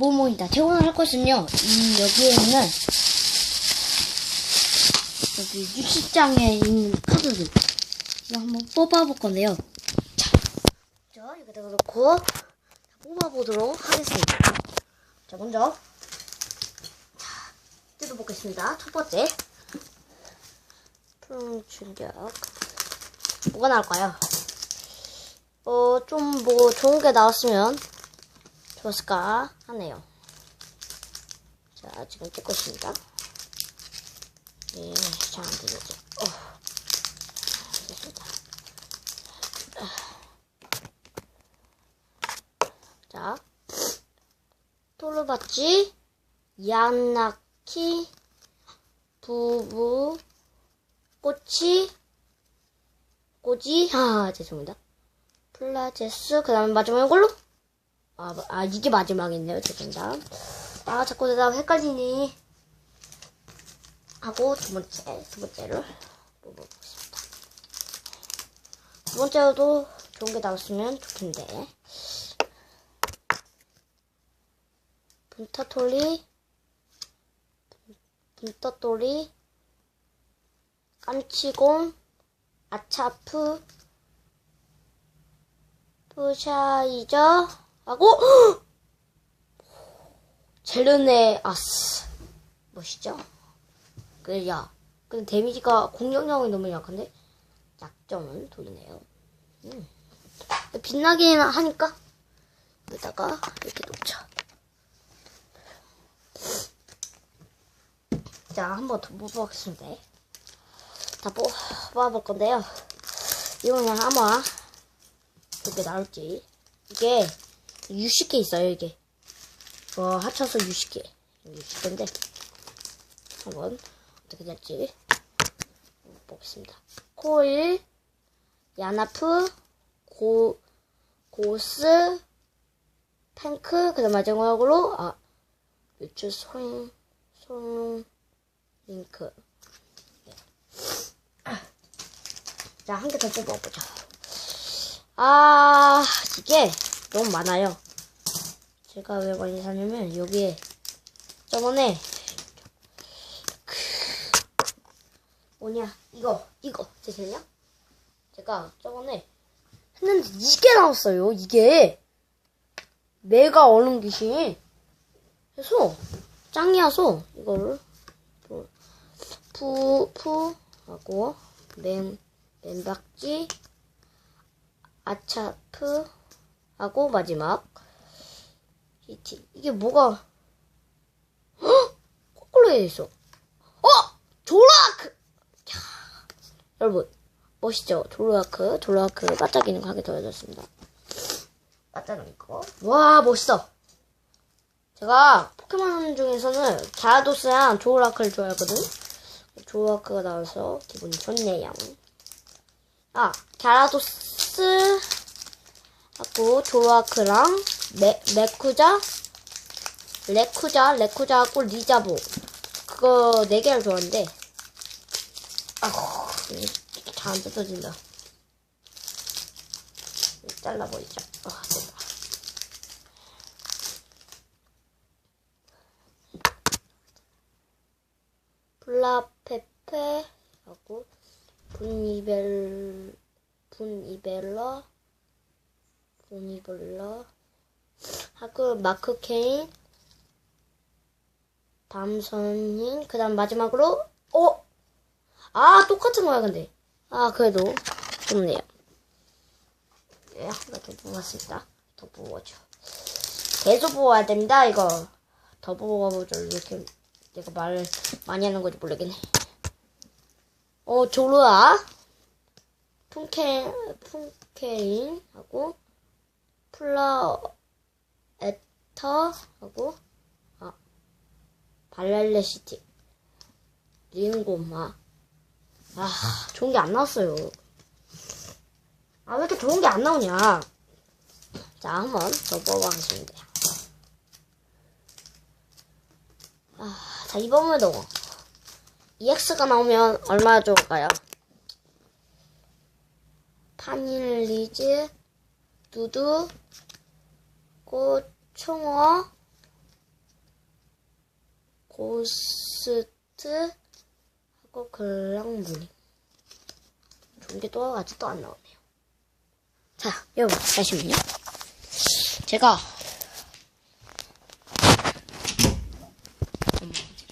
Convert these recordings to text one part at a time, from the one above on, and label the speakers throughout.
Speaker 1: 모모이다. 오늘 할 것은요, 이, 여기에 있는, 여기 유치장에 있는 카드들. 이거 한번 뽑아볼 건데요. 자, 자, 여기다가 놓고, 뽑아보도록 하겠습니다. 자, 먼저, 자, 뜯어보겠습니다. 첫 번째. 푸른 충격. 뭐가 나올까요? 어, 좀 뭐 좋은 게 나왔으면 좋았을까 하네요. 자, 지금 찍고 있습니다. 예, 잘안 들리죠. 어. 됐습니다. 자, 토르바치, 야나키, 부부, 꼬치, 꼬지, 아, 죄송합니다. 플라제스, 그 다음에 마지막 이걸로? 아, 마- 아, 이게 마지막이네요. 죄송합니다. 아, 자꾸 내가 헷갈리니. 하고, 두 번째, 두 번째를 뽑아보겠습니다. 두 번째도 좋은 게 나왔으면 좋겠는데. 분타토리, 분타토리, 깜치공, 아차프, 푸샤이저 하고 젤르네 아스 멋있죠? 그야 근데 데미지가 공격력이 너무 약한데 약점은 돌리네요. 음. 빛나긴 하니까 여기다가 이렇게 놓죠. 자, 한 번 더 뽑아보겠습니다. 다 뽑아볼 건데요. 이거는 아마 어떻게 나올지. 이게 60개 있어요, 이게. 어, 합쳐서 60개. 60개인데. 한번 어떻게 될지 보겠습니다. 코일, 야나프, 고, 고스, 탱크, 그 다음 마지막으로, 아, 유추 손, 손, 링크. 네. 자, 한 개 더 뽑아보자. 아, 이게 너무 많아요. 제가 왜 많이 사냐면, 여기에, 저번에, 그, 뭐냐, 이거, 이거, 제시냐? 제가 저번에 했는데 이게 나왔어요, 이게. 메가 얼음 귀신. 그래서, 짱이어서, 이거를, 푸, 푸, 하고, 맨, 맨박지, 아차프 하고 마지막. 히티 이게 뭐가? 헉! 거꾸로 해 있어. 어! 조라크! 야, 여러분 멋있죠? 조라크 조라크 반짝이는 거한개더 해줬습니다. 반짝이는 거와 멋있어! 제가 포켓몬 중에서는 갸라도스랑 조라크를 좋아하거든? 조라크가 나와서 기분이 좋네요. 아, 갸라도스 하고 조아크랑 메, 메쿠자, 레쿠자, 레쿠자하고 리자보 그거 네 개를 좋아하는데 아우 잘안 뜯어진다. 잘라버리자. 아, 됐다. 플라페페 하고 분이벨 분이벨러 분이벨러 하고 마크 케인 밤선인 그 다음 마지막으로 어? 아 똑같은 거야 근데. 아 그래도 좋네요. 네 하나 더 뽑았습니다. 더 뽑아줘. 계속 뽑아야 됩니다 이거. 더 뽑아보죠 이렇게 내가 말을 많이 하는 건지 모르겠네. 어, 조르아, 푼케, 푼케인 하고, 플라에터, 하고, 아, 발랄레시티, 링고마. 아, 좋은 게 안 나왔어요. 아, 왜 이렇게 좋은 게 안 나오냐. 자, 한번 더 뽑아보겠습니다. 아, 자, 이번에도 EX가 나오면 얼마나 좋을까요? 파닐리즈, 두두, 꽃, 총어, 고스트 하고 글랑무늬 좋은 게또 아직도 안 나오네요. 자, 여러분 잠시만요. 제가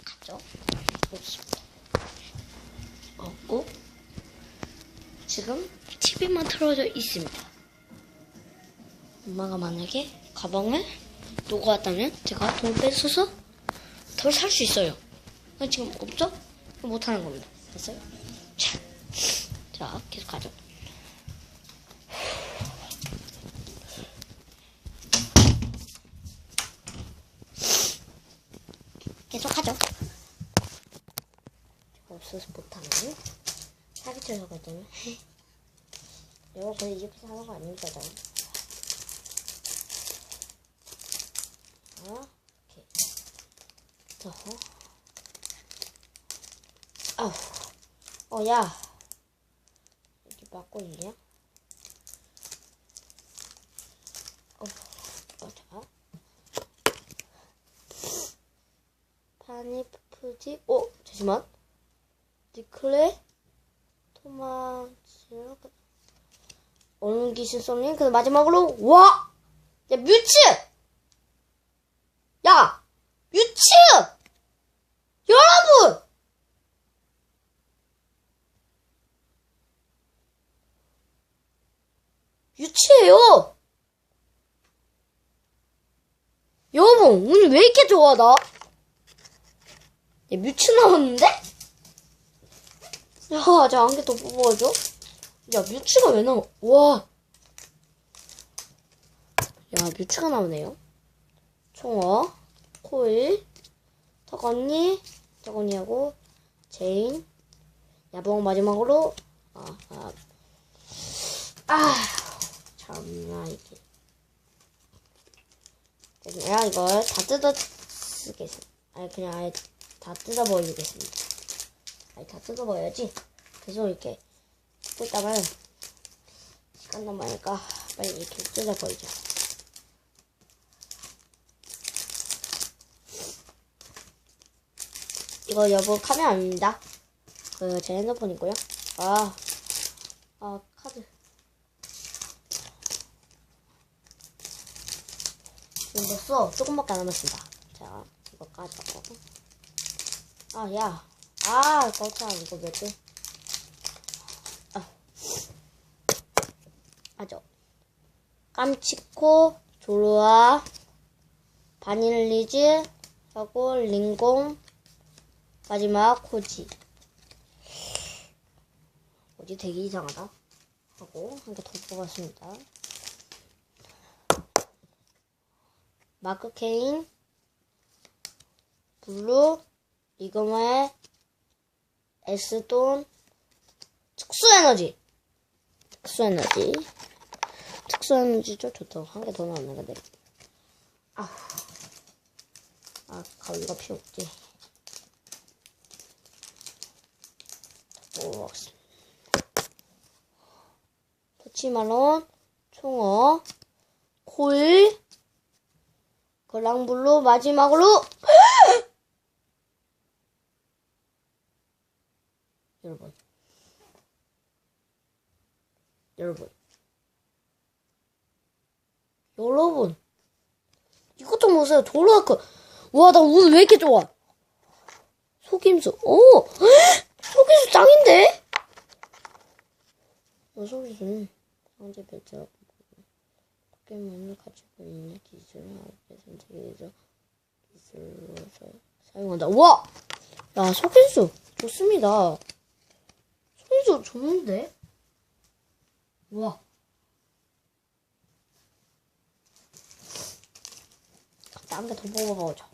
Speaker 1: 갔죠? 없습니다. 없고 지금 TV만 틀어져 있습니다. 엄마가 만약에 가방을 놓고 왔다면 제가 돈 뺏어서 덜 살 수 있어요. 지금 없죠? 못하는 겁니다. 됐어요? 자, 자 계속 가죠. 계속 하죠. 없어서 못하는 사기쳐서거든요. 이거 거의 이집트 사는 거 아닙니까, 저? 아, 오케이. 더. 아우. 어, 야. 이렇게 막고 있냐? 어, 어, 자. 파니 푸지, 어, 잠시만. 니클레, 토마스, 어느 기신 썸링, 그 마지막으로, 와! 야, 뮤츠! 야! 뮤츠! 여러분! 유치해요! 여러분, 운이 왜 이렇게 좋아, 나? 야, 뮤츠 나왔는데? 야, 저 안개 더 뽑아줘. 야, 뮤츠가 왜 나와? 와. 야, 뮤츠가 나오네요. 총어, 코일, 턱언니, 턱언니하고, 제인, 야봉 마지막으로, 아, 아, 아, 참나, 이게. 그냥 이걸 다 뜯어 쓰겠습니다. 아니, 그냥 아예 다 뜯어 버리겠습니다. 아니, 다 뜯어 버려야지. 계속 이렇게 뜯다가는 시간 남으니까 빨리 이렇게 뜯어 버리자. 이거 여보 카메라 아닙니다. 그 제 핸드폰이고요. 아, 아 카드. 지금 벌써 조금밖에 안 남았습니다. 자, 이거 까자고. 아, 야. 아, 깜짝 이거 몇 개? 아. 아죠. 깜치코, 조로아, 바닐리즈, 하고 링공, 마지막 코지. 코지 되게 이상하다. 하고 한 개 더 뽑았습니다. 마크 케인, 블루, 리그마의 에스돈, 특수 에너지. 특수 에너지. 특수 에너지죠? 좋다. 한개 더 나왔네, 근데. 아. 아, 가위가 필요 없지. 오, 터치말론, 총어, 코일, 그랑블루 마지막으로. 여러분. 여러분. 여러분. 이것 좀 보세요. 도로아크 와나 오늘 왜 이렇게 좋아? 속임수. 오 속임수 짱인데? 어 속임수는 상대 배치 포켓몬을 가지고 있는 기술을 알게 선택해서 기술로 사- 사용한다. 우와! 야, 속인수 좋습니다. 속인수 좋은데? 우와. 딴 게 더 먹어보자.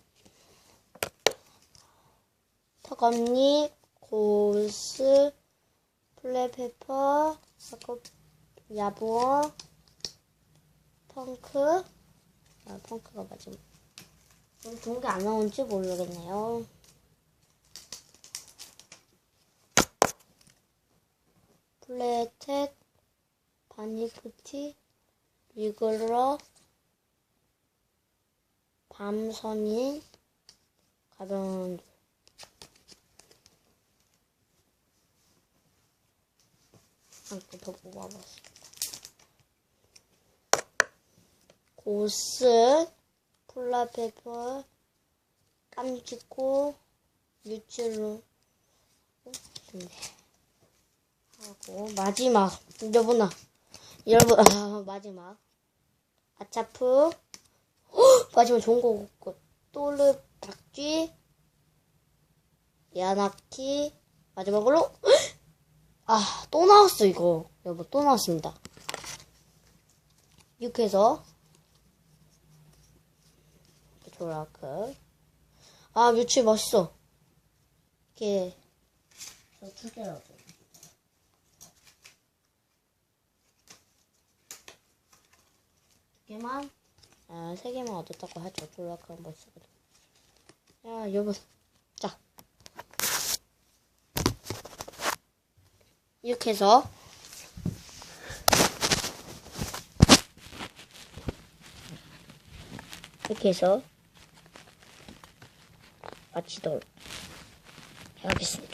Speaker 1: 턱언니, 고스, 플레페퍼, 하고 야부어, 펑크. 아, 펑크가 마지막. 좀 좋은 게 안 나온지 모르겠네요. 플레텍, 바니푸티, 리글러, 밤선인, 가벼운 한개 더 뽑아봤어. 고스, 플라페퍼, 깜찍고, 유치로, 하고, 마지막, 여러분아, 여러분, 아, 마지막. 아차프, 헉! 마지막 좋은 거 없고, 또르, 박쥐, 야나키, 마지막으로, 헉! 아, 또 나왔어, 이거. 여러분, 또 나왔습니다. 이렇게 해서, 조라크. 아, 뮤치 멋있어. 이렇게,
Speaker 2: 저 두 개라도.
Speaker 1: 두 개만, 아, 세 개만 얻었다고 하죠. 번 쓰거든. 야, 여러분. 자. 이렇게 해서, 이렇게 해서, 마치도록 하겠습니다.